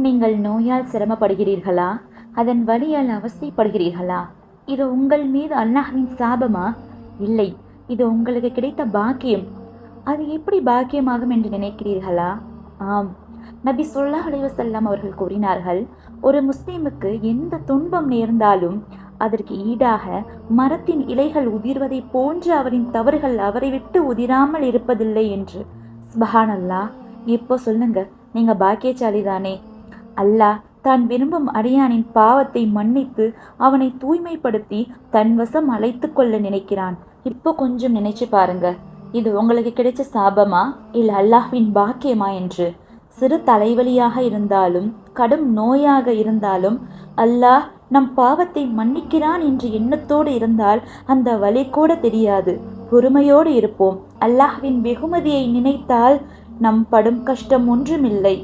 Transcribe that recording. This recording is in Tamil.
நீங்கள் நோயால் சிரமப்படுகிறீர்களா? அதன் வழியால் அவசியப்படுகிறீர்களா இது உங்கள் மீது அல்லாஹின் சாபமா? இல்லை இது உங்களுக்கு கிடைத்த பாக்கியம். அது எப்படி பாக்கியமாகும் என்று நினைக்கிறீர்களா? ஆம். நபி சொல்லா அலைவசல்லாம் அவர்கள் கூறினார்கள் ஒரு முஸ்லீமுக்கு எந்த துன்பம் நேர்ந்தாலும் அதற்கு ஈடாக மரத்தின் இலைகள் உதிர்வதை போன்று அவரின் தவறுகள் அவரை விட்டு உதிராமல் இருப்பதில்லை என்று. சுபஹான் அல்லாஹ் இப்போ சொல்லுங்க நீங்க பாக்கியசாலி தானே அல்லாஹ் தான் விரும்பும் அடியானின் பாவத்தை மன்னித்து அவனை தூய்மைப்படுத்தி தன் வசம் அழைத்து கொள்ள நினைக்கிறான். இப்போ கொஞ்சம் நினைச்சு பாருங்க. இது உங்களுக்கு கிடைச்ச சாபமா? இல்லை அல்லாஹ்வின் பாக்கியமா என்று? சிறு தலைவலியாக இருந்தாலும் கடும் நோயாக இருந்தாலும் அல்லாஹ் நம் பாவத்தை மன்னிக்கிறான் என்ற எண்ணத்தோடு இருந்தால் அந்த வழி கூட தெரியாது. பொறுமையோடு இருப்போம். அல்லாஹ்வின் வெகுமதியை நினைத்தால் நம் படும் கஷ்டம் ஒன்றுமில்லை.